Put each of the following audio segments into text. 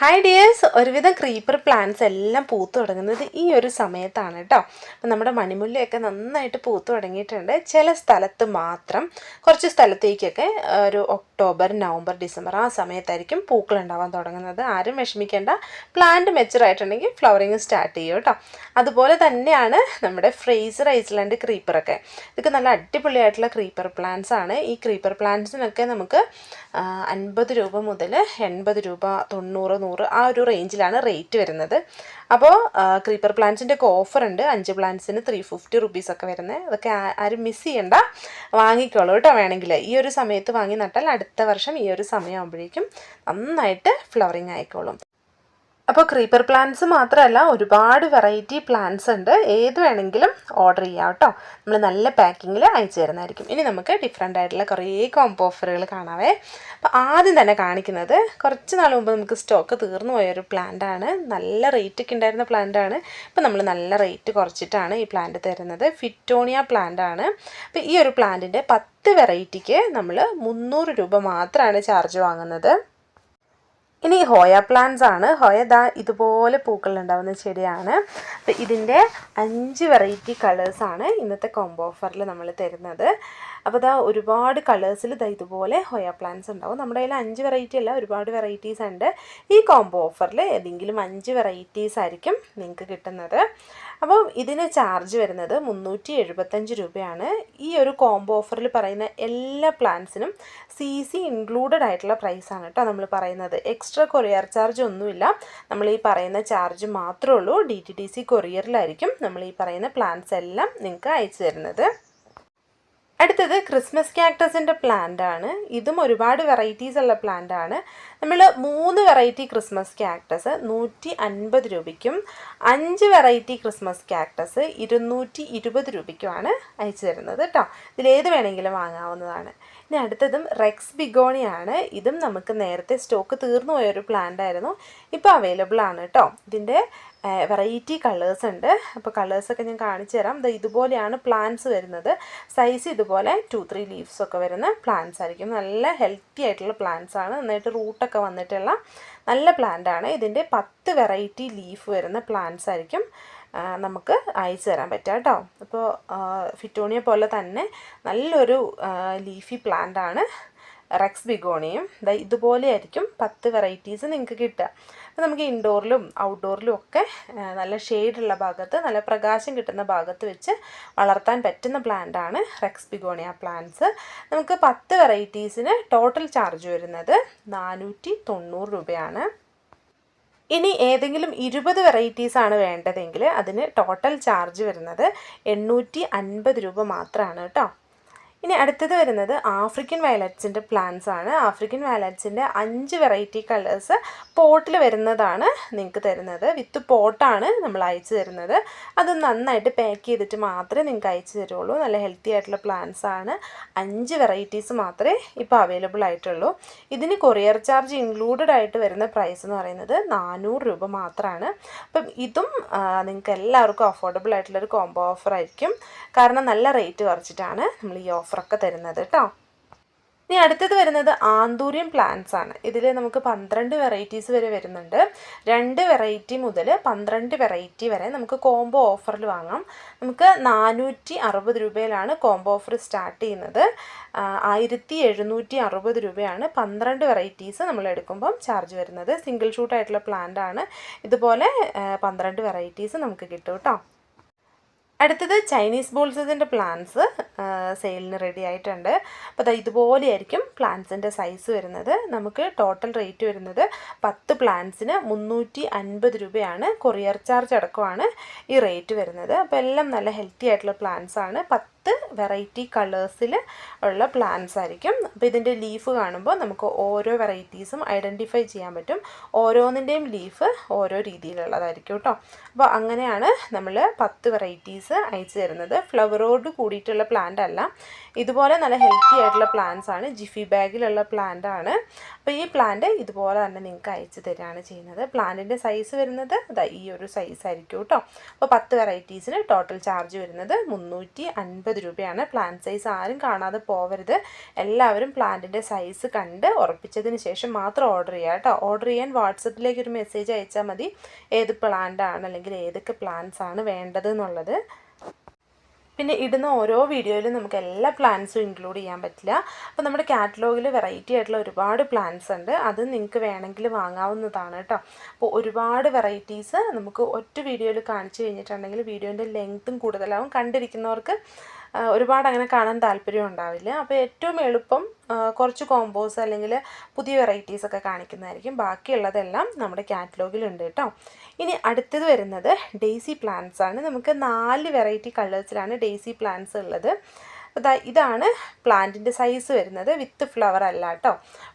Hi dears ഒരുവിധം creeper plants എല്ലാം പൂത്തു തുടങ്ങുന്നത് ഈ ഒരു സമയത്താണ് കേട്ടോ അപ്പം നമ്മുടെ മണിമുല്ലയൊക്കെ നന്നായിട്ട് പൂത്തു തുടങ്ങിയിട്ടുണ്ട്. ചില സ്ഥലത്ത് മാത്രം കുറച്ച് സ്ഥലത്തേക്കൊക്കെ ഒരു ഒക്ടോബർ നവംബർ ഡിസംബർ ആ സമയത്തായിരിക്കും പൂക്കൾ ഉണ്ടാവാൻ തുടങ്ങുന്നത്. ആരും വിഷമിക്കേണ്ട. പ്ലാന്റ് മെച്ചർ ആയിട്ടുണ്ടെങ്കിൽ ഫ്ലവറിങ് സ്റ്റാർട്ട് ചെയ്യും കേട്ടോ അതുപോലെ തന്നെയാണ് നമ്മുടെ ഫ്രേസർ ഐസ്ലാൻഡ് ക്രീപ്പറൊക്കെ ഇതൊക്കെ നല്ല അടിപൊളിയായിട്ടുള്ള ക്രീപ്പർ പ്ലാന്റ്സ് ആണ്. ഈ ക്രീപ്പർ പ്ലാന്റ്സിനൊക്കെ നമുക്ക് അൻപത് രൂപ മുതൽ എൺപത് രൂപ തൊണ്ണൂറ് നൂറ് ആ ഒരു റേഞ്ചിലാണ് റേറ്റ് വരുന്നത്. അപ്പോൾ ക്രീപ്പർ പ്ലാന്റ്സിന്റെ ഒക്കെ ഓഫർ ഉണ്ട്. അഞ്ച് പ്ലാന്റ്സിന് ത്രീ ഫിഫ്റ്റി റുപ്പീസ് ഒക്കെ വരുന്നത് അതൊക്കെ ആരും മിസ് ചെയ്യണ്ട. വാങ്ങിക്കോളൂ കേട്ടോ വേണമെങ്കിൽ. ഈ ഒരു സമയത്ത് വാങ്ങി നട്ടാൽ അടുത്ത വർഷം ഈ ഒരു സമയമാകുമ്പോഴേക്കും നന്നായിട്ട് ഫ്ലവറിങ് ആയിക്കോളും. അപ്പോൾ ക്രീപ്പർ പ്ലാന്റ്സ് മാത്രമല്ല ഒരുപാട് വെറൈറ്റി പ്ലാന്റ്സ് ഉണ്ട്. ഏത് വേണമെങ്കിലും ഓർഡർ ചെയ്യാം കേട്ടോ. നമ്മൾ നല്ല പാക്കിങ്ങിൽ അയച്ചു തരുന്നതായിരിക്കും. ഇനി നമുക്ക് ഡിഫറെന്റ് ആയിട്ടുള്ള കുറേ കോംബോ ഓഫറുകൾ കാണാവേ. അപ്പോൾ ആദ്യം തന്നെ കാണിക്കുന്നത് കുറച്ച് നാൾ മുമ്പ് നമുക്ക് സ്റ്റോക്ക് തീർന്നു പോയൊരു ആണ്. നല്ല റേറ്റ് ഒക്കെ ഉണ്ടായിരുന്ന പ്ലാന്റ് ആണ്. ഇപ്പോൾ നമ്മൾ നല്ല റേറ്റ് കുറച്ചിട്ടാണ് ഈ പ്ലാന്റ് തരുന്നത്. ഫിറ്റോണിയ ആണ്. അപ്പോൾ ഈ ഒരു പ്ലാന്റിന്റെ പത്ത് വെറൈറ്റിക്ക് നമ്മൾ മുന്നൂറ് രൂപ മാത്രമാണ് ചാർജ് വാങ്ങുന്നത്. ഇനി ഹോയ പ്ലാന്റ്സ് ആണ്. ഹോയ ദാ ഇതുപോലെ പൂക്കൾ ഉണ്ടാവുന്ന ചെടിയാണ്. അപ്പം ഇതിന്റെ അഞ്ച് വെറൈറ്റി കളേഴ്സാണ് ഇന്നത്തെ കോംബോ ഓഫറിൽ നമ്മൾ തരുന്നത്. അപ്പോൾ ഇതാ ഒരുപാട് കളേഴ്സിൽ ഇതാ ഇതുപോലെ ഹോയ പ്ലാന്റ്സ് ഉണ്ടാവും. നമ്മുടെ കയ്യിൽ അഞ്ച് വെറൈറ്റി അല്ല ഒരുപാട് വെറൈറ്റീസ് ഉണ്ട്. ഈ കോംബോ ഓഫറിൽ ഏതെങ്കിലും അഞ്ച് വെറൈറ്റീസ് ആയിരിക്കും നിങ്ങൾക്ക് കിട്ടുന്നത്. അപ്പോൾ ഇതിന് ചാർജ് വരുന്നത് മുന്നൂറ്റി എഴുപത്തഞ്ച് രൂപയാണ്. ഈ ഒരു കോംബോ ഓഫറിൽ പറയുന്ന എല്ലാ പ്ലാന്റ്സിനും സി സി ഇൻക്ലൂഡഡ് ആയിട്ടുള്ള പ്രൈസാണ് കേട്ടോ നമ്മൾ പറയുന്നത്. എക്സ്ട്രാ കൊറിയർ ചാർജ് ഒന്നുമില്ല. നമ്മൾ ഈ പറയുന്ന ചാർജ് മാത്രമേ ഉള്ളൂ. ഡി ടി ടി സി കൊറിയറിലായിരിക്കും നമ്മൾ ഈ പറയുന്ന പ്ലാന്റ്സ് എല്ലാം നിങ്ങൾക്ക് അയച്ചു തരുന്നത്. അടുത്തത് ക്രിസ്മസ് ക്യാക്ടസിന്റെ പ്ലാന്റ് ആണ്. ഇതും ഒരുപാട് വെറൈറ്റീസ് ഉള്ള പ്ലാന്റ് ആണ്. നമ്മൾ മൂന്ന് വെറൈറ്റി ക്രിസ്മസ് ക്യാക്ടസ് നൂറ്റി അൻപത് രൂപയ്ക്കും അഞ്ച് വെറൈറ്റി ക്രിസ്മസ് ക്യാക്ടസ് ഇരുന്നൂറ്റി ഇരുപത് രൂപയ്ക്കുമാണ് അയച്ചു തരുന്നത് കേട്ടോ ഇതിലേത് വേണമെങ്കിലും വാങ്ങാവുന്നതാണ്. ഇനി അടുത്തതും റെക്സ് ബിഗോണിയാണ് ഇതും നമുക്ക് നേരത്തെ സ്റ്റോക്ക് തീർന്നു പോയൊരു പ്ലാന്റ് ആയിരുന്നു. ഇപ്പോൾ അവൈലബിൾ ആണ് കേട്ടോ ഇതിന്റെ വെറൈറ്റി കളേഴ്സ് ഉണ്ട്. അപ്പോൾ കളേഴ്സൊക്കെ ഞാൻ കാണിച്ചു തരാം. ദാ ഇതുപോലെയാണ് പ്ലാന്റ്സ് വരുന്നത്. സൈസ് ഇതുപോലെ ടു ത്രീ ലീവ്സ് ഒക്കെ വരുന്ന പ്ലാന്റ്സ് ആയിരിക്കും. നല്ല ഹെൽത്തി ആയിട്ടുള്ള പ്ലാന്റ്സ് ആണ്. നന്നായിട്ട് റൂട്ടൊക്കെ വന്നിട്ടുള്ള നല്ല പ്ലാന്റ് ആണ്. ഇതിന്റെ പത്ത് വെറൈറ്റി ലീഫ് വരുന്ന പ്ലാന്റ്സ് ആയിരിക്കും. നമുക്ക് അയച്ചു തരാൻ പറ്റുക കേട്ടോ. അപ്പോൾ ഫിറ്റോണിയ പോലെ തന്നെ നല്ലൊരു ലീഫി പ്ലാന്റ് ആണ് റെക്സ് ബിഗോണിയും ഇതുപോലെയായിരിക്കും പത്ത് വെറൈറ്റീസ് നിങ്ങൾക്ക് കിട്ടുക. അപ്പോൾ നമുക്ക് ഇൻഡോറിലും ഔട്ട്ഡോറിലും ഒക്കെ നല്ല ഷെയ്ഡുള്ള ഭാഗത്ത് നല്ല പ്രകാശം കിട്ടുന്ന ഭാഗത്ത് വെച്ച് വളർത്താൻ പറ്റുന്ന പ്ലാന്റ് ആണ് റെക്സ് ബിഗോണിയ പ്ലാന്റ്സ് നമുക്ക് പത്ത് വെറൈറ്റീസിന് ടോട്ടൽ ചാർജ് വരുന്നത് നാനൂറ്റി തൊണ്ണൂറ് രൂപയാണ്. ഇനി ഏതെങ്കിലും ഇരുപത് വെറൈറ്റീസ് ആണ് വേണ്ടതെങ്കിൽ അതിന് ടോട്ടൽ ചാർജ് വരുന്നത് എണ്ണൂറ്റി അൻപത് രൂപ മാത്രമാണ് കേട്ടോ. ഇനി അടുത്തത് വരുന്നത് ആഫ്രിക്കൻ വയലറ്റ്സിന്റെ പ്ലാന്റ്സ് ആണ്. ആഫ്രിക്കൻ വയലറ്റ്സിന്റെ അഞ്ച് വെറൈറ്റി കളേഴ്സ് പോട്ടിൽ വരുന്നതാണ് നിങ്ങൾക്ക് തരുന്നത്. വിത്ത് പോട്ടാണ് നമ്മൾ അയച്ചു തരുന്നത്. അത് നന്നായിട്ട് പാക്ക് ചെയ്തിട്ട് മാത്രമേ നിങ്ങൾക്ക് അയച്ചു തരുള്ളൂ. നല്ല ഹെൽത്തി ആയിട്ടുള്ള പ്ലാന്റ്സ് ആണ്. അഞ്ച് വെറൈറ്റീസ് മാത്രമേ ഇപ്പോൾ അവൈലബിൾ ആയിട്ടുള്ളൂ. ഇതിന് കൊറിയർ ചാർജ് ഇൻക്ലൂഡഡ് ആയിട്ട് വരുന്ന പ്രൈസ് എന്ന് പറയുന്നത് നാനൂറ് രൂപ മാത്രമാണ്. അപ്പം ഇതും നിങ്ങൾക്ക് എല്ലാവർക്കും അഫോർഡബിൾ ആയിട്ടുള്ളൊരു കോംബോ ഓഫർ ആയിരിക്കും. കാരണം നല്ല റേറ്റ് കുറച്ചിട്ടാണ് നമ്മൾ ഈ ഓഫറൊക്കെ തരുന്നത് കേട്ടോ ഇനി അടുത്തത് വരുന്നത് ആന്തൂര്യം പ്ലാന്റ്സ് ആണ്. ഇതിൽ നമുക്ക് പന്ത്രണ്ട് വെറൈറ്റീസ് വരെ വരുന്നുണ്ട്. രണ്ട് വെറൈറ്റി മുതൽ പന്ത്രണ്ട് വെറൈറ്റി വരെ നമുക്ക് കോംബോ ഓഫറിൽ വാങ്ങാം. നമുക്ക് നാനൂറ്റി അറുപത് രൂപയിലാണ് കോംബോ ഓഫർ സ്റ്റാർട്ട് ചെയ്യുന്നത്. ആയിരത്തി എഴുന്നൂറ്റി അറുപത് രൂപയാണ് പന്ത്രണ്ട് വെറൈറ്റീസ് നമ്മൾ എടുക്കുമ്പം ചാർജ് വരുന്നത്. സിംഗിൾ ഷൂട്ടായിട്ടുള്ള പ്ലാന്റ് ആണ്. ഇതുപോലെ പന്ത്രണ്ട് വെറൈറ്റീസ് നമുക്ക് കിട്ടും കേട്ടോ അടുത്തത് ചൈനീസ് ബോൾസസിന്റെ പ്ലാന്റ്സ് സെയിലിന് റെഡി ആയിട്ടുണ്ട്. അപ്പോൾ ഇതുപോലെയായിരിക്കും പ്ലാന്റ്സിന്റെ സൈസ് വരുന്നത്. നമുക്ക് ടോട്ടൽ റേറ്റ് വരുന്നത് പത്ത് പ്ലാന്റ്സിന് മുന്നൂറ്റി അൻപത് രൂപയാണ്. കൊറിയർ ചാർജ് അടക്കമാണ് ഈ റേറ്റ് വരുന്നത്. അപ്പോൾ എല്ലാം നല്ല ഹെൽത്തി ആയിട്ടുള്ള പ്ലാന്റ്സ് ആണ്. പത്ത് വെറൈറ്റി കളേഴ്സിൽ ഉള്ള പ്ലാന്റ്സ് ആയിരിക്കും. അപ്പോൾ ഇതിന്റെ ലീഫ് കാണുമ്പോൾ നമുക്ക് ഓരോ വെറൈറ്റീസും ഐഡന്റിഫൈ ചെയ്യാൻ പറ്റും. ഓരോന്നിന്റെയും ലീഫ് ഓരോ രീതിയിലുള്ളതായിരിക്കും കേട്ടോ അപ്പോൾ അങ്ങനെയാണ് നമ്മൾ പത്ത് വെറൈറ്റീസ് അയച്ചു തരുന്നത്. ഫ്ലവറോട് കൂടിയിട്ടുള്ള പ്ലാന്റ് അല്ല ഇതുപോലെ നല്ല ഹെൽത്തി ആയിട്ടുള്ള പ്ലാന്റ്സ് ആണ്. ജിഫി ബാഗിലുള്ള പ്ലാന്റ് ആണ്. അപ്പോൾ ഈ പ്ലാന്റ് ഇതുപോലെ തന്നെ നിങ്ങൾക്ക് അയച്ചു തരികയാണ് ചെയ്യുന്നത്. പ്ലാന്റിന്റെ സൈസ് വരുന്നത് അതാ ഈ ഒരു സൈസ് ആയിരിക്കും കേട്ടോ അപ്പോൾ പത്ത് വെറൈറ്റീസിന് ടോട്ടൽ ചാർജ് വരുന്നത് മുന്നൂറ്റി അൻപത് രൂപയാണ്. പ്ലാന്റ് സൈസ് ആരും കാണാതെ പോവരുത്. എല്ലാവരും പ്ലാന്റിന്റെ സൈസ് കണ്ട് ഉറപ്പിച്ചതിന് ശേഷം മാത്രം ഓർഡർ ചെയ്യുക കേട്ടോ ഓർഡർ ചെയ്യാൻ വാട്സപ്പിലേക്ക് ഒരു മെസ്സേജ് അയച്ചാൽ മതി. ഏത് പ്ലാന്റ് ആണ് അല്ലെങ്കിൽ ഏതൊക്കെ പ്ലാന്റ്സ് ആണ് വേണ്ടത് എന്നുള്ളത്. പിന്നെ ഇടുന്ന ഓരോ വീഡിയോയിലും നമുക്ക് എല്ലാ പ്ലാൻസും ഇൻക്ലൂഡ് ചെയ്യാൻ പറ്റില്ല. അപ്പോൾ നമ്മുടെ കാറ്റലോഗിൽ വെറൈറ്റി ആയിട്ടുള്ള ഒരുപാട് പ്ലാൻസ് ഉണ്ട്. അത് നിങ്ങൾക്ക് വേണമെങ്കിൽ വാങ്ങാവുന്നതാണ് കേട്ടോ അപ്പോൾ ഒരുപാട് വെറൈറ്റീസ് നമുക്ക് ഒറ്റ വീഡിയോയിൽ കാണിച്ചു കഴിഞ്ഞിട്ടുണ്ടെങ്കിൽ വീഡിയോന്റെ ലെങ്ത്തും കൂടുതലാവും. കണ്ടിരിക്കുന്നവർക്ക് ഒരുപാട് അങ്ങനെ കാണാൻ താല്പര്യം ഉണ്ടാവില്ല. അപ്പോൾ ഏറ്റവും എളുപ്പം കുറച്ച് കോമ്പോസ് അല്ലെങ്കിൽ പുതിയ വെറൈറ്റീസ് ഒക്കെ കാണിക്കുന്നതായിരിക്കും. ബാക്കിയുള്ളതെല്ലാം നമ്മുടെ കാറ്റലോഗിലുണ്ട് കേട്ടോ. ഇനി അടുത്തത് വരുന്നത് ഡെയ്സി പ്ലാന്റ്സ് ആണ്. നമുക്ക് നാല് വെറൈറ്റി കളേഴ്സിലാണ് ഡെയ്സി പ്ലാന്റ്സ് ഉള്ളത്. ഇതാണ് പ്ലാന്റിന്റെ സൈസ് വരുന്നത്. വിത്ത് ഫ്ലവർ അല്ല കേട്ടോ.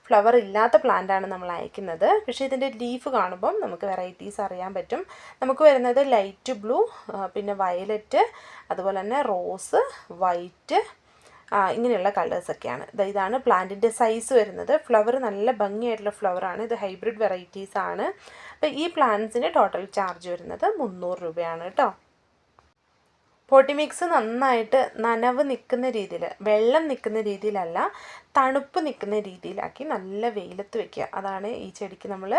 ഫ്ലവർ ഇല്ലാത്ത പ്ലാന്റാണ് നമ്മൾ അയക്കുന്നത്. പക്ഷേ ഇതിന്റെ ലീഫ് കാണുമ്പം നമുക്ക് വെറൈറ്റീസ് അറിയാൻ പറ്റും. നമുക്ക് വരുന്നത് ലൈറ്റ് ബ്ലൂ പിന്നെ വയലറ്റ് അതുപോലെ തന്നെ റോസ് വൈറ്റ് ഇങ്ങനെയുള്ള കളേഴ്സൊക്കെയാണ് ഇതാണ് പ്ലാന്റിന്റെ സൈസ് വരുന്നത്. ഫ്ലവർ നല്ല ഭംഗിയായിട്ടുള്ള ഫ്ലവറാണ് ഇത് ഹൈബ്രിഡ് വെറൈറ്റീസ് ആണ്. അപ്പോൾ ഈ പ്ലാന്റ്സിന് ടോട്ടൽ ചാർജ് വരുന്നത് മുന്നൂറ് രൂപയാണ് കേട്ടോ. പോട്ടി മിക്സ് നന്നായിട്ട് നനവ് നിൽക്കുന്ന രീതിയിൽ വെള്ളം നിൽക്കുന്ന രീതിയിലല്ല തണുപ്പ് നിൽക്കുന്ന രീതിയിലാക്കി നല്ല വെയിലത്ത് വെക്കുക. അതാണ് ഈ ചെടിക്ക് നമ്മൾ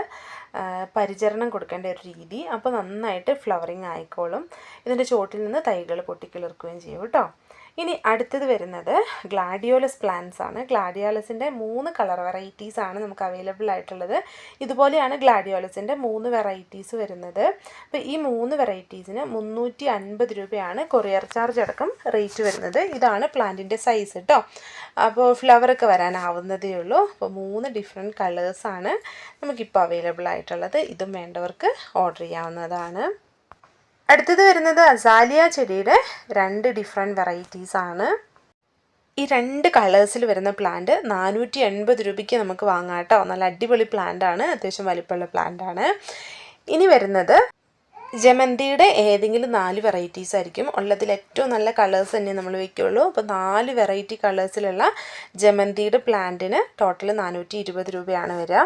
പരിചരണം കൊടുക്കേണ്ട ഒരു രീതി. അപ്പോൾ നന്നായിട്ട് ഫ്ലവറിങ് ആയിക്കോളും. ഇതിന്റെ ചോട്ടിൽ നിന്ന് തൈകൾ പൊട്ടിക്കിളിർക്കുകയും ചെയ്യും കേട്ടോ. ഇനി അടുത്തത് വരുന്നത് ഗ്ലാഡിയോലസ് പ്ലാന്റ്സ് ആണ്. ഗ്ലാഡിയോലസിന്റെ മൂന്ന് കളർ വെറൈറ്റീസ് ആണ് നമുക്ക് അവൈലബിൾ ആയിട്ടുള്ളത്. ഇതുപോലെയാണ് ഗ്ലാഡിയോലസിന്റെ മൂന്ന് വെറൈറ്റീസ് വരുന്നത്. അപ്പോൾ ഈ മൂന്ന് വെറൈറ്റീസിന് മുന്നൂറ്റി അൻപത് രൂപയാണ് കൊറിയർ ചാർജ് അടക്കം റേറ്റ് വരുന്നത്. ഇതാണ് പ്ലാന്റിന്റെ സൈസ് കേട്ടോ. അപ്പോൾ ഫ്ലവറൊക്കെ വരാനാവുന്നതേ ഉള്ളൂ. അപ്പോൾ മൂന്ന് ഡിഫറെന്റ് കളേഴ്സാണ് നമുക്കിപ്പോൾ അവൈലബിൾ ആയിട്ടുള്ളത്. ഇതും വേണ്ടവർക്ക് ഓർഡർ ചെയ്യാവുന്നതാണ്. അടുത്തത് വരുന്നത് അസാലിയ ചെടിയുടെ രണ്ട് ഡിഫറെന്റ് വെറൈറ്റീസാണ് ഈ രണ്ട് കളേഴ്സിൽ വരുന്ന പ്ലാന്റ് നാനൂറ്റി എൺപത് രൂപയ്ക്ക് നമുക്ക് വാങ്ങാം കേട്ടോ. നല്ല അടിപൊളി പ്ലാന്റ് ആണ്. അത്യാവശ്യം വലിപ്പമുള്ള പ്ലാന്റ് ആണ്. ഇനി വരുന്നത് ജമന്തിയുടെ ഏതെങ്കിലും നാല് വെറൈറ്റീസ് ആയിരിക്കും. ഉള്ളതിൽ ഏറ്റവും നല്ല കളേഴ്സ് തന്നെ നമ്മൾ വെക്കുകയുള്ളൂ അപ്പോൾ നാല് വെറൈറ്റി കളേഴ്സിലുള്ള ജമന്തിയുടെ പ്ലാന്റിന് ടോട്ടൽ നാനൂറ്റി രൂപയാണ് വരിക.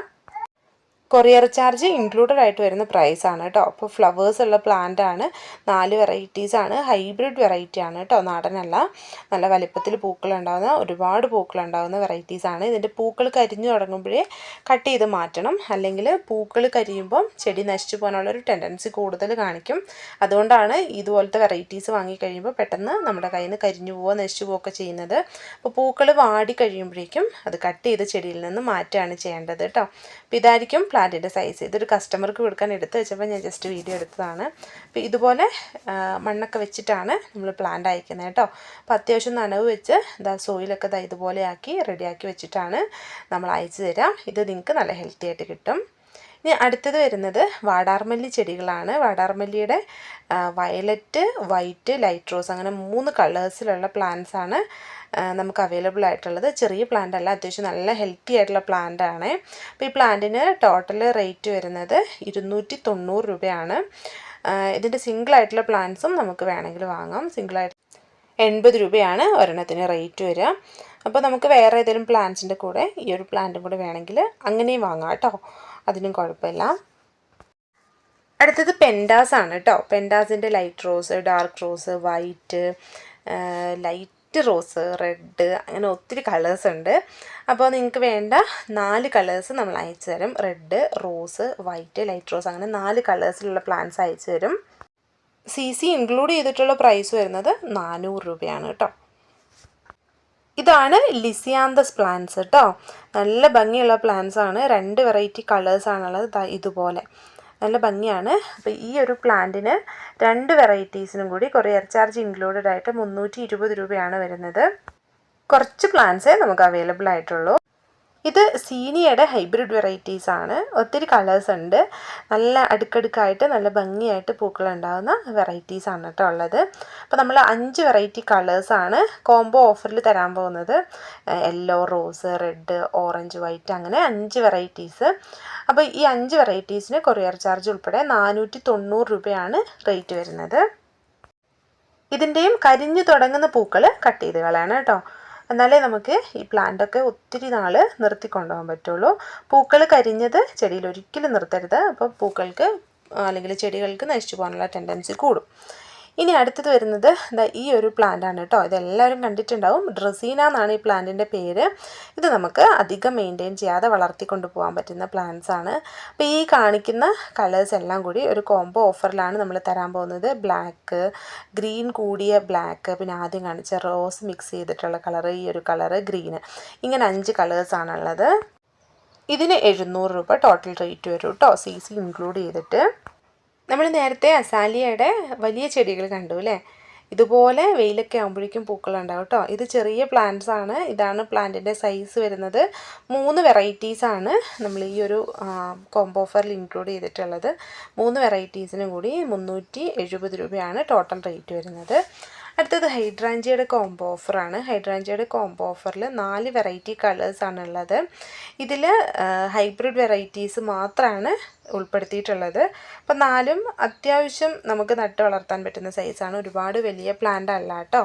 കൊറിയർ ചാർജ് ഇൻക്ലൂഡഡ് ആയിട്ട് വരുന്ന പ്രൈസ് ആണ് കേട്ടോ. അപ്പോൾ ഫ്ലവേഴ്സ് ഉള്ള പ്ലാന്റ് ആണ് നാല് വെറൈറ്റീസ് ആണ് ഹൈബ്രിഡ് വെറൈറ്റി ആണ് കേട്ടോ. നാടനല്ല നല്ല വലിപ്പത്തിൽ പൂക്കൾ ഉണ്ടാകുന്ന ഒരുപാട് പൂക്കൾ ഉണ്ടാകുന്ന വെറൈറ്റീസ് ആണ്. ഇതിന്റെ പൂക്കൾ കരിഞ്ഞു തുടങ്ങുമ്പോഴേ കട്ട് ചെയ്ത് മാറ്റണം. അല്ലെങ്കിൽ പൂക്കൾ കരിയുമ്പം ചെടി നശിച്ചു പോകാനുള്ള ഒരു ടെൻഡൻസി കൂടുതൽ കാണിക്കും. അതുകൊണ്ടാണ് ഇതുപോലത്തെ വെറൈറ്റീസ് വാങ്ങിക്കഴിയുമ്പോൾ പെട്ടെന്ന് നമ്മുടെ കയ്യിൽ നിന്ന് കരിഞ്ഞു പോവുക നശിച്ചു പോവുകയൊക്കെ ചെയ്യുന്നത്. അപ്പോൾ പൂക്കൾ വാടി കഴിയുമ്പോഴേക്കും അത് കട്ട് ചെയ്ത് ചെടിയിൽ നിന്ന് മാറ്റുകയാണ് ചെയ്യേണ്ടത് കേട്ടോ. അപ്പോൾ ഇതായിരിക്കും പ്ലാന്റിന്റെ സൈസ്. ഇതൊരു കസ്റ്റമർക്ക് കൊടുക്കാൻ എടുത്ത് വെച്ചപ്പോൾ ഞാൻ ജസ്റ്റ് വീഡിയോ എടുത്തതാണ്. അപ്പോൾ ഇതുപോലെ മണ്ണൊക്കെ വെച്ചിട്ടാണ് നമ്മൾ പ്ലാന്റ് അയക്കുന്നത് കേട്ടോ. അപ്പോൾ അത്യാവശ്യം നനവ് വെച്ച് ഇതാ സോയിലൊക്കെ ഇതാ ഇതുപോലെ ആക്കി റെഡിയാക്കി വെച്ചിട്ടാണ് നമ്മൾ അയച്ചു തരാം. ഇത് നിങ്ങൾക്ക് നല്ല ഹെൽത്തി ആയിട്ട് കിട്ടും. ഇനി അടുത്തത് വരുന്നത് വാടാർമല്ലി ചെടികളാണ്. വാടാർമല്ലിയുടെ വയലറ്റ് വൈറ്റ് ലൈറ്റ് റോസ് അങ്ങനെ മൂന്ന് കളേഴ്സിലുള്ള പ്ലാന്റ്സ് ആണ് നമുക്ക് അവൈലബിൾ ആയിട്ടുള്ളത്. ചെറിയ പ്ലാന്റ് അല്ല അത്യാവശ്യം നല്ല ഹെൽത്തി ആയിട്ടുള്ള പ്ലാന്റ് ആണ്. അപ്പോൾ ഈ പ്ലാന്റിന് ടോട്ടൽ റേറ്റ് വരുന്നത് ഇരുന്നൂറ്റി തൊണ്ണൂറ് രൂപയാണ് ഇതിന്റെ സിംഗിൾ ആയിട്ടുള്ള പ്ലാന്റ്സും നമുക്ക് വേണമെങ്കിൽ വാങ്ങാം. സിംഗിൾ ആയിട്ട് എൺപത് രൂപയാണ് ഒരെണ്ണത്തിന് റേറ്റ് വരിക. അപ്പോൾ നമുക്ക് വേറെ ഏതെങ്കിലും പ്ലാന്റ്സിന്റെ കൂടെ ഈ ഒരു പ്ലാന്റും കൂടെ വേണമെങ്കിൽ അങ്ങനെയും വാങ്ങാം കേട്ടോ. അതിനും കുഴപ്പമില്ല. അടുത്തത് പെൻഡാസ് ആണ് കേട്ടോ. പെൻഡാസിന്റെ light rose dark rose white light rose red അങ്ങനെ ഒത്തിരി കളേഴ്സ് ഉണ്ട്. അപ്പോൾ നിങ്ങൾക്ക് വേണ്ട നാല് കളേഴ്സ് നമ്മൾ അയച്ചു തരും. Red rose white light rose അങ്ങനെ നാല് കളേഴ്സിലുള്ള പ്ലാന്റ്സ് അയച്ചു തരും. സി സി ഇൻക്ലൂഡ് ചെയ്തിട്ടുള്ള പ്രൈസ് വരുന്നത് നാനൂറ് രൂപയാണ് കേട്ടോ. ഇതാണ് ലിസിയാന്തസ് പ്ലാന്റ്സ് കേട്ടോ നല്ല ഭംഗിയുള്ള പ്ലാന്റ്സ് ആണ്. രണ്ട് വെറൈറ്റി കളേഴ്സ് ആണുള്ളത്. ഇതുപോലെ. നല്ല ഭംഗിയാണ്. അപ്പോൾ ഈ ഒരു പ്ലാന്റിന് രണ്ട് വെറൈറ്റീസിനും കൂടി കൊറിയർ ചാർജ് ഇൻക്ലൂഡഡ് ആയിട്ട് മുന്നൂറ്റി രൂപയാണ് വരുന്നത്. കുറച്ച് പ്ലാന്റ്സേ നമുക്ക് അവൈലബിൾ ആയിട്ടുള്ളൂ. ഇത് സീനിയയുടെ ഹൈബ്രിഡ് വെറൈറ്റീസ് ആണ്. ഒത്തിരി കളേഴ്സ് ഉണ്ട്. നല്ല അടുക്കടുക്കായിട്ട് നല്ല ഭംഗിയായിട്ട് പൂക്കൾ ഉണ്ടാകുന്ന വെറൈറ്റീസ് ആണ് കേട്ടോ ഉള്ളത്. അപ്പോൾ നമ്മൾ അഞ്ച് വെറൈറ്റി ആണ് കോംബോ ഓഫറിൽ തരാൻ പോകുന്നത്. Yellow rose red orange white അങ്ങനെ അഞ്ച് വെറൈറ്റീസ്. അപ്പോൾ ഈ അഞ്ച് വെറൈറ്റീസിന് കൊറിയർ ചാർജ് ഉൾപ്പെടെ നാനൂറ്റി തൊണ്ണൂറ് രൂപയാണ് റേറ്റ് വരുന്നത്. ഇതിന്റെയും കരിഞ്ഞു തുടങ്ങുന്ന പൂക്കൾ കട്ട് ചെയ്ത് കളയണം കേട്ടോ. എന്നാലേ നമുക്ക് ഈ പ്ലാന്റൊക്കെ ഒത്തിരി നാൾ നിർത്തിക്കൊണ്ടുപോകാൻ പറ്റുള്ളൂ. പൂക്കൾ കരിഞ്ഞത് ചെടിയിൽ ഒരിക്കലും നിർത്തരുത്. അപ്പോൾ പൂക്കൾക്ക് അല്ലെങ്കിൽ ചെടികൾക്ക് നശിച്ചു പോകാനുള്ള ടെൻഡൻസി കൂടും. ഇനി അടുത്തത് വരുന്നത് ഈ ഒരു പ്ലാന്റ് ആണ് കേട്ടോ. ഇതെല്ലാവരും കണ്ടിട്ടുണ്ടാവും. ഡ്രസീന എന്നാണ് ഈ പ്ലാന്റിന്റെ പേര്. ഇത് നമുക്ക് അധികം മെയിന്റെയിൻ ചെയ്യാതെ വളർത്തിക്കൊണ്ട് പോകാൻ പറ്റുന്ന പ്ലാന്റ്സ് ആണ്. അപ്പോൾ ഈ കാണിക്കുന്ന കളേഴ്സ് എല്ലാം കൂടി ഒരു കോംബോ ഓഫറിലാണ് നമ്മൾ തരാൻ പോകുന്നത്. ബ്ലാക്ക് ഗ്രീൻ കൂടിയ ബ്ലാക്ക് പിന്നെ ആദ്യം കാണിച്ച റോസ് മിക്സ് ചെയ്തിട്ടുള്ള കളറ് ഈ ഒരു കളറ് ഗ്രീന് ഇങ്ങനെ അഞ്ച് കളേഴ്സ് കളേഴ്സാണുള്ളത് ഇതിന് എഴുന്നൂറ് രൂപ ടോട്ടൽ റേറ്റ് വരും കേട്ടോ. സി സി ഇൻക്ലൂഡ് ചെയ്തിട്ട്. നമ്മൾ നേരത്തെ അസാലിയയുടെ വലിയ ചെടികൾ കണ്ടു അല്ലേ? ഇതുപോലെ വെയിലൊക്കെ ആകുമ്പോഴേക്കും പൂക്കളുണ്ടാവും കേട്ടോ. ഇത് ചെറിയ പ്ലാന്റ്സ് ആണ്. ഇതാണ് പ്ലാന്റിന്റെ സൈസ് വരുന്നത്. മൂന്ന് വെറൈറ്റീസ് ആണ് നമ്മൾ ഈ ഒരു കോംബോ ഓഫറിൽ ഇൻക്ലൂഡ് ചെയ്തിട്ടുള്ളത്. മൂന്ന് വെറൈറ്റീസിനും കൂടി മുന്നൂറ്റി രൂപയാണ് ടോട്ടൽ റേറ്റ് വരുന്നത്. അടുത്തത് ഹൈഡ്രാഞ്ചിയുടെ കോംബോ ഓഫറാണ് ഹൈഡ്രാഞ്ചിയുടെ കോംബോ ഓഫറിൽ നാല് വെറൈറ്റി കളേഴ്സാണ് ഉള്ളത്. ഇതിൽ ഹൈബ്രിഡ് വെറൈറ്റീസ് മാത്രമാണ് ഉൾപ്പെടുത്തിയിട്ടുള്ളത്. അപ്പം നാലും അത്യാവശ്യം നമുക്ക് നട്ട് വളർത്താൻ പറ്റുന്ന സൈസാണ് ഒരുപാട് വലിയ പ്ലാന്റ് അല്ല കേട്ടോ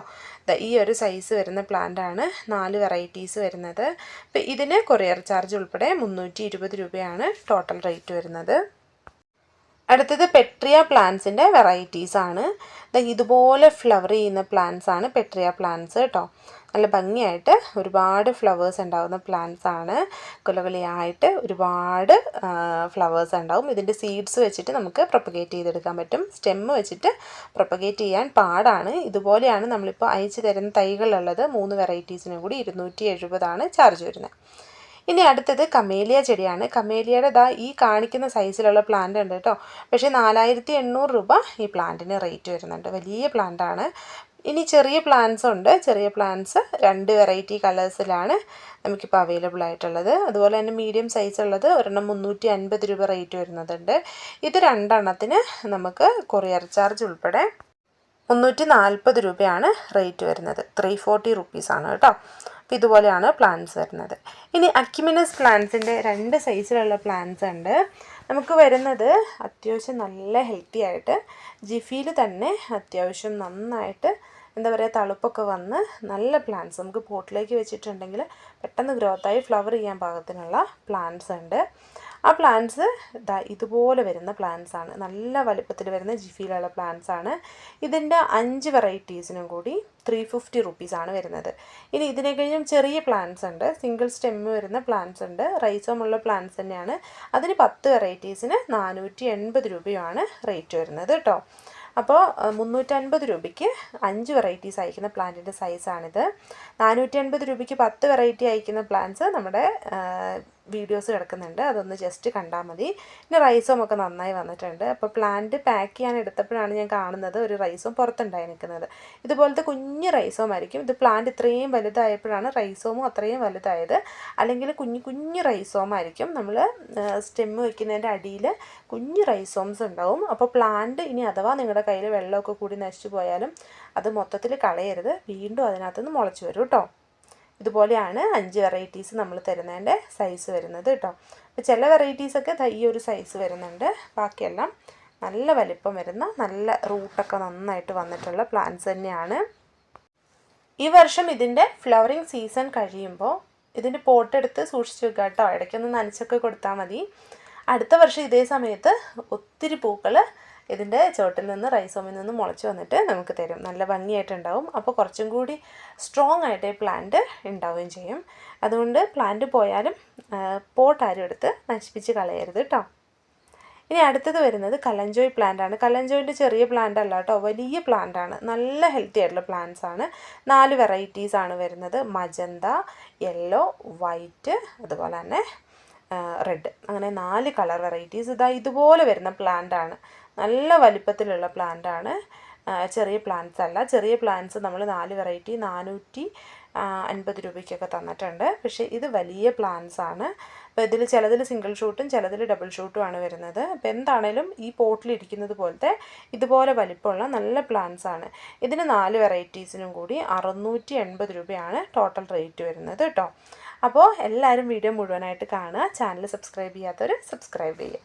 ഈ ഒരു സൈസ് വരുന്ന പ്ലാന്റാണ് നാല് വെറൈറ്റീസ് വരുന്നത്. അപ്പം ഇതിന് കൊറിയർ ചാർജ് ഉൾപ്പെടെ മുന്നൂറ്റി രൂപയാണ് ടോട്ടൽ റേറ്റ് വരുന്നത്. അടുത്തത് പെട്രിയ പ്ലാന്റ്സിന്റെ വെറൈറ്റീസ് ആണ്. ഇതുപോലെ ഫ്ലവർ ചെയ്യുന്ന പ്ലാന്റ്സ് ആണ് പെട്രിയ പ്ലാന്റ്സ് കേട്ടോ നല്ല ഭംഗിയായിട്ട് ഒരുപാട് ഫ്ലവേഴ്സ് ഉണ്ടാകുന്ന പ്ലാന്റ്സ് ആണ്. കുലകുലയായിട്ട് ഒരുപാട് ഫ്ലവേഴ്സ് ഉണ്ടാവും. ഇതിന്റെ സീഡ്സ് വെച്ചിട്ട് നമുക്ക് പ്രൊപ്പഗേറ്റ് ചെയ്തെടുക്കാൻ പറ്റും. സ്റ്റെമ്മ് വെച്ചിട്ട് പ്രൊപ്പഗേറ്റ് ചെയ്യാൻ പാടാണ്. ഇതുപോലെയാണ് നമ്മളിപ്പോൾ അയച്ചു തരുന്ന തൈകളുള്ളത്. മൂന്ന് വെറൈറ്റീസിനും കൂടി ഇരുന്നൂറ്റി ചാർജ് വരുന്നത്. ഇനി അടുത്തത് കമേലിയ ചെടിയാണ്. കമേലിയയുടെ ദാ ഈ കാണിക്കുന്ന സൈസിലുള്ള പ്ലാന്റ് ഉണ്ട് കേട്ടോ. പക്ഷേ നാലായിരത്തി എണ്ണൂറ് രൂപ ഈ പ്ലാന്റിന് റേറ്റ് വരുന്നുണ്ട്. വലിയ പ്ലാന്റാണ് ഇനി ചെറിയ പ്ലാന്റ്സ് ഉണ്ട്. ചെറിയ പ്ലാന്റ്സ് രണ്ട് വെറൈറ്റി കളേഴ്സിലാണ് നമുക്കിപ്പോൾ അവൈലബിൾ ആയിട്ടുള്ളത്. അതുപോലെ തന്നെ മീഡിയം സൈസ് ഉള്ളത് ഒരെണ്ണം മുന്നൂറ്റി അൻപത് രൂപ റേറ്റ് വരുന്നതുണ്ട് ഇത് രണ്ടെണ്ണത്തിന് നമുക്ക് കൊറിയർ ചാർജ് ഉൾപ്പെടെ മുന്നൂറ്റി നാൽപ്പത് രൂപയാണ് റേറ്റ് വരുന്നത്. ത്രീ ഫോർട്ടി റുപ്പീസാണ് കേട്ടോ. ഇതുപോലെയാണ് പ്ലാന്റ്സ് വരുന്നത്. ഇനി അക്യുമിനസ് പ്ലാന്റ്സിന്റെ രണ്ട് സൈസിലുള്ള പ്ലാന്റ്സ് ഉണ്ട്. നമുക്ക് വരുന്നത് അത്യാവശ്യം നല്ല ഹെൽത്തി ആയിട്ട് ജിഫിയിൽ തന്നെ അത്യാവശ്യം നന്നായിട്ട് എന്താ പറയുക തളുപ്പൊക്കെ വന്ന് നല്ല പ്ലാന്റ്സ് നമുക്ക് പോട്ടിലേക്ക് വെച്ചിട്ടുണ്ടെങ്കിൽ പെട്ടെന്ന് ഗ്രോത്തായി ഫ്ലവർ ചെയ്യാൻ പാകത്തിനുള്ള പ്ലാന്റ്സ് ഉണ്ട്. ആ പ്ലാന്റ്സ് ഇതാ ഇതുപോലെ വരുന്ന പ്ലാന്റ്സ് ആണ്. നല്ല വലുപ്പത്തിൽ വരുന്ന ജിഫിയിലുള്ള പ്ലാന്റ്സ് ആണ്. ഇതിന്റെ അഞ്ച് വെറൈറ്റീസിനും കൂടി ത്രീ ഫിഫ്റ്റി റുപ്പീസ് ആണ് വരുന്നത്. ഇനി ഇതിനെ കഴിഞ്ഞും ചെറിയ പ്ലാന്റ്സ് ഉണ്ട്. സിംഗിൾ സ്റ്റെമ്മ് വരുന്ന പ്ലാന്റ്സ് ഉണ്ട്. റൈസോമുള്ള പ്ലാന്റ്സ് തന്നെയാണ്. അതിന് പത്ത് വെറൈറ്റീസിന് നാനൂറ്റി എൺപത് രൂപയാണ് റേറ്റ് വരുന്നത് കേട്ടോ അപ്പോൾ മുന്നൂറ്റൻപത് രൂപയ്ക്ക് അഞ്ച് വെറൈറ്റീസ് അയക്കുന്ന പ്ലാന്റിന്റെ സൈസാണിത് നാനൂറ്റി അൻപത് രൂപയ്ക്ക് പത്ത് വെറൈറ്റി അയക്കുന്ന പ്ലാന്റ്സ് നമ്മുടെ വീഡിയോസ് കിടക്കുന്നുണ്ട്. അതൊന്ന് ജസ്റ്റ് കണ്ടാൽ മതി. പിന്നെ റൈസും ഒക്കെ നന്നായി വന്നിട്ടുണ്ട്. അപ്പോൾ പ്ലാന്റ് പാക്ക് ചെയ്യാൻ എടുത്തപ്പോഴാണ് ഞാൻ കാണുന്നത് ഒരു റൈസും പുറത്തുണ്ടായി നിൽക്കുന്നത്. ഇതുപോലത്തെ കുഞ്ഞ് റൈസോം ആയിരിക്കും. ഇത് പ്ലാന്റ് ഇത്രയും വലുതായപ്പോഴാണ് റൈസോമും അത്രയും വലുതായത്. അല്ലെങ്കിൽ കുഞ്ഞു കുഞ്ഞു റൈസോമായിരിക്കും നമ്മൾ സ്റ്റെമ്മ് വെക്കുന്നതിന്റെ അടിയിൽ കുഞ്ഞു റൈസോംസ് ഉണ്ടാവും. അപ്പോൾ പ്ലാന്റ് ഇനി അഥവാ നിങ്ങളുടെ കയ്യിൽ വെള്ളമൊക്കെ കൂടി നശിച്ചു പോയാലും അത് മൊത്തത്തിൽ കളയരുത്. വീണ്ടും അതിനകത്തുനിന്ന് മുളച്ചു വരും കേട്ടോ. ഇതുപോലെയാണ് അഞ്ച് വെറൈറ്റീസ് നമ്മൾ തരുന്നതിന്റെ സൈസ് വരുന്നത് കേട്ടോ. അപ്പോൾ ചില വെറൈറ്റീസൊക്കെ ഈ ഒരു സൈസ് വരുന്നുണ്ട്. ബാക്കിയെല്ലാം നല്ല വലിപ്പം വരുന്ന നല്ല റൂട്ടൊക്കെ നന്നായിട്ട് വന്നിട്ടുള്ള പ്ലാന്റ്സ് തന്നെയാണ്. ഈ വർഷം ഇതിന്റെ ഫ്ലവറിങ് സീസൺ കഴിയുമ്പോൾ ഇതിന്റെ പോട്ടെടുത്ത് സൂക്ഷിച്ച് വെക്കുക കേട്ടോ. ഇടയ്ക്കൊന്ന് നനച്ചൊക്കെ കൊടുത്താൽ മതി. അടുത്ത വർഷം ഇതേ സമയത്ത് ഒത്തിരി പൂക്കൾ ഇതിന്റെ ചോട്ടിൽ നിന്ന് റൈസോമിൽ നിന്ന് മുളച്ച് വന്നിട്ട് നമുക്ക് തരും. നല്ല ഭംഗിയായിട്ടുണ്ടാവും അപ്പോൾ കുറച്ചും കൂടി സ്ട്രോങ് ആയിട്ട് ഈ പ്ലാന്റ് ഉണ്ടാവുകയും ചെയ്യും. അതുകൊണ്ട് പ്ലാന്റ് പോയാലും പോട്ട് ആരും എടുത്ത് നശിപ്പിച്ച് കളയരുത് കേട്ടോ ഇനി അടുത്തത് വരുന്നത് കലഞ്ചോയ് പ്ലാന്റ് ആണ്. കലഞ്ചോയിന്റെ ചെറിയ പ്ലാന്റ് അല്ല കേട്ടോ വലിയ പ്ലാന്റ് ആണ്. നല്ല ഹെൽത്തി ആയിട്ടുള്ള പ്ലാന്റ്സ് ആണ്. നാല് വെറൈറ്റീസ് ആണ് വരുന്നത്. മജന്ത യെല്ലോ വൈറ്റ് അതുപോലെ തന്നെ റെഡ് അങ്ങനെ നാല് കളർ വെറൈറ്റീസ് ഇതാ ഇതുപോലെ വരുന്ന പ്ലാന്റ് ആണ്. നല്ല വലിപ്പത്തിലുള്ള പ്ലാന്റ് ആണ്. ചെറിയ പ്ലാന്റ്സ് അല്ല. ചെറിയ പ്ലാന്റ്സ് നമ്മൾ നാല് വെറൈറ്റി നാനൂറ്റി അൻപത് രൂപയ്ക്കൊക്കെ തന്നിട്ടുണ്ട്. പക്ഷേ ഇത് വലിയ പ്ലാന്റ്സ് ആണ്. അപ്പോൾ ഇതിൽ ചിലതിൽ സിംഗിൾ ഷൂട്ടും ചിലതിൽ ഡബിൾ ഷൂട്ടും ആണ് വരുന്നത്. അപ്പോൾ എന്താണേലും ഈ പോട്ടിലിരിക്കുന്നത് പോലത്തെ ഇതുപോലെ വലിപ്പമുള്ള നല്ല പ്ലാന്റ്സ് ആണ്. ഇതിന് നാല് വെറൈറ്റീസിനും കൂടി അറുന്നൂറ്റി എൺപത് രൂപയാണ് ടോട്ടൽ റേറ്റ് വരുന്നത് കേട്ടോ അപ്പോൾ എല്ലാവരും വീഡിയോ മുഴുവനായിട്ട് കാണുക. ചാനൽ സബ്സ്ക്രൈബ് ചെയ്യാത്തവർ സബ്സ്ക്രൈബ് ചെയ്യുക.